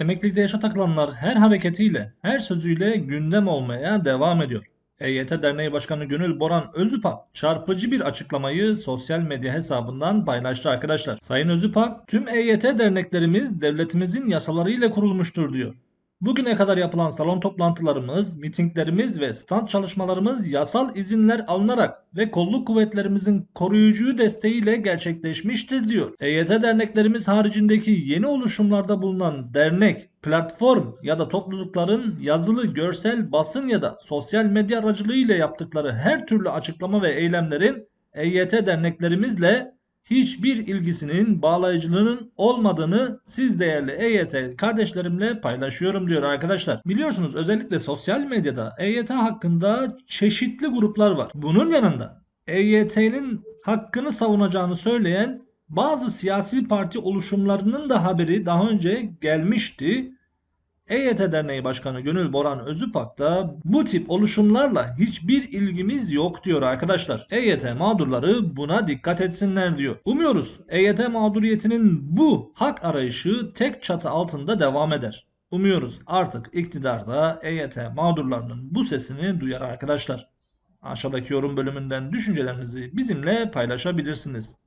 Emeklilikte yaşa takılanlar her hareketiyle, her sözüyle gündem olmaya devam ediyor. EYT Derneği Başkanı Gönül Boran Özüpak çarpıcı bir açıklamayı sosyal medya hesabından paylaştı arkadaşlar. Sayın Özüpak, tüm EYT derneklerimiz devletimizin yasalarıyla kurulmuştur diyor. Bugüne kadar yapılan salon toplantılarımız, mitinglerimiz ve stand çalışmalarımız yasal izinler alınarak ve kolluk kuvvetlerimizin koruyucu desteğiyle gerçekleşmiştir diyor. EYT derneklerimiz haricindeki yeni oluşumlarda bulunan dernek, platform ya da toplulukların yazılı, görsel, basın ya da sosyal medya aracılığıyla yaptıkları her türlü açıklama ve eylemlerin EYT derneklerimizle hiçbir ilgisinin, bağlayıcılığının olmadığını siz değerli EYT kardeşlerimle paylaşıyorum diyor arkadaşlar. Biliyorsunuz özellikle sosyal medyada EYT hakkında çeşitli gruplar var. Bunun yanında EYT'nin hakkını savunacağını söyleyen bazı siyasi parti oluşumlarının da haberi daha önce gelmişti. EYT Derneği Başkanı Gönül Boran Özüpak da bu tip oluşumlarla hiçbir ilgimiz yok diyor arkadaşlar. EYT mağdurları buna dikkat etsinler diyor. Umuyoruz EYT mağduriyetinin bu hak arayışı tek çatı altında devam eder. Umuyoruz artık iktidarda EYT mağdurlarının bu sesini duyar arkadaşlar. Aşağıdaki yorum bölümünden düşüncelerinizi bizimle paylaşabilirsiniz.